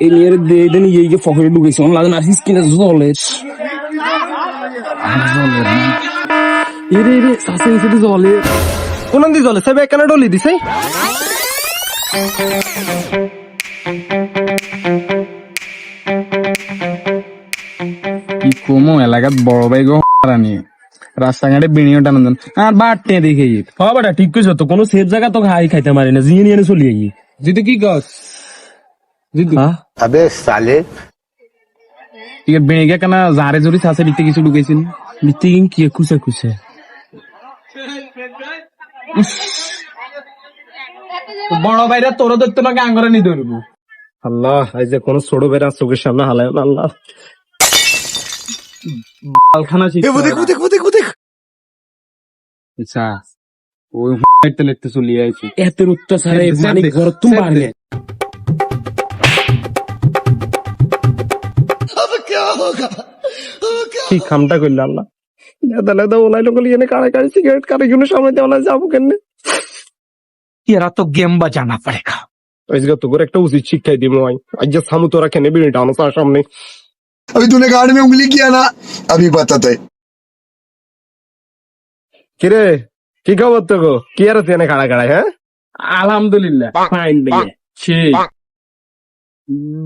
এই ঢুকেছে অন লাগে না স্কিনে এরে সাসে জলে কোন দি জলে সবে কেন ডলি দিছে? কি কমো এলাকাত বড় ভাই গো রানি রাস্তাঘাটে বিনিও টানান আর বাড়তে দেখে হ্যাঁ বেটা ঠিক কইছ তো কোনো সেফ জায়গা তো হাই খাইতে মারি না জিয়ে নিয়ে চলি আই যদি কি গছ আবে সালে। ঠিক বেড়ে গিয়া কেনা জারে জড়ি আছে লিখতে কিছু কি খুশে খুশে বড় ভাইরা তোর ধরতে না গাঙ্গরে নি ধরবো আল্লাহ এই যে কোন ছোট ভাইরা চোখের সামনে হালায় না আল্লাহ। বালখানা দেখো দেখো দেখো দেখো দেখো আচ্ছা ওই আইছি। এত উত্তর মানে ঘর তুমি কি খামটা করলে আল্লাহ লেদা লেদা ওলাই লোক এনে কাড়ে কাড়ে সিগারেট কাড়ে গুলো সামনে দেওয়া যাবো কেন तेरा तो गेम बजाना पड़ेगा আজকে তো করে একটা উচিত শিক্ষাই দিব আই আজ যে সামু তোরা কেন বিড়িটা আনো তার সামনে अभी तूने गाड़ी में उंगली किया ना अभी पता है কিরে কি খবর তো গো কি আর তেনে কাড়া কাড়ায় হ্যাঁ আলহামদুলিল্লাহ ফাইন ভাইয়া সেই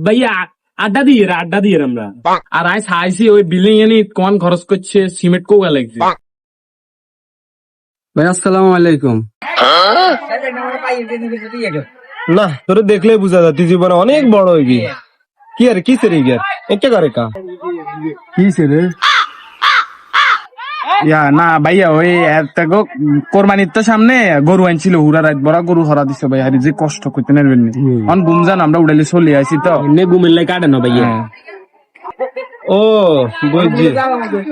ভাইয়া আড্ডা দিয়ে আড্ডা দিয়ে আমরা। আর আইস আইসি ওই বিল্ডিং এনে কোন খরচ করছে সিমেন্ট কোগা লাগছে। ভাই আসসালামু আলাইকুম। না তোর দেখলে বুঝা যায় তুই জীবনে অনেক বড় হয়ে গিয়ে কি আর কি সেরে গিয়ে একে করে কা কি রে? ইয়া না ভাইয়া ওই একটা গো কোরবানির তো সামনে গরু আনছিল হুরা রাত বড় গরু হরা দিছে ভাই আর যে কষ্ট করতে নেবেন অন গুমজান আমরা উড়াইলে চলে আইছি তো। এমনি ঘুমের লাই কাটে না ভাইয়া? হ্যাঁ। ও বুঝছি।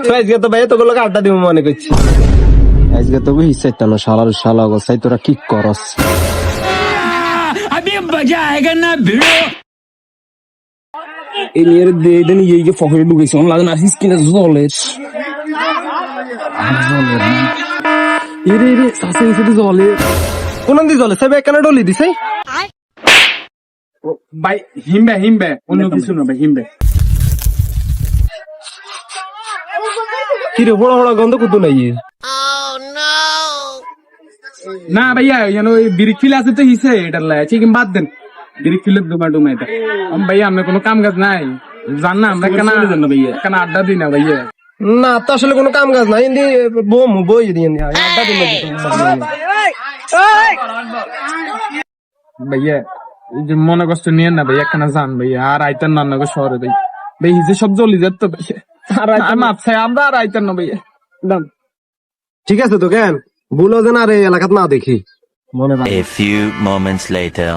তো আজকে তো ভাই তোকে আড্ডা দিব মনে করছি। আজকে তো হিসাই তো শালার শালা গোসাই তোরা কি করস? এই নিয়ে দিয়ে দেন ইয়ে ফকরে ঢুকেছে অন লাগে না স্কিনে জলে এরে দি জলে সবে কেন ডলি দিছে ভাই হিমবে গন্ধ কুতু না ভাইয়া যেন ওই বিরিক ফিল আছে হিসে এটার বাদ দেন বিরিক ডুমা ডুমা ভাইয়া আমরা কোনো কাম কাজ নাই জান না আমরা কেন কেন আড্ডা দিই না ভাইয়া না তো আসলে কোনো কাম কাজ নাই ইন্দি বম বই দিয়ে ভাইয়া এই যে মনে কষ্ট নিয়ে না ভাইয়া কেন জান ভাইয়া আর আইতেন না নগর শহরে ভাই ভাই হিসে সব জ্বলি যেত তো ভাইয়া। আর আইতেন না আমরা আর আইতেন না ভাইয়া। ঠিক আছে তো কেন? ভুলো যেন আর এই এলাকাত না দেখি। মনে A few moments later.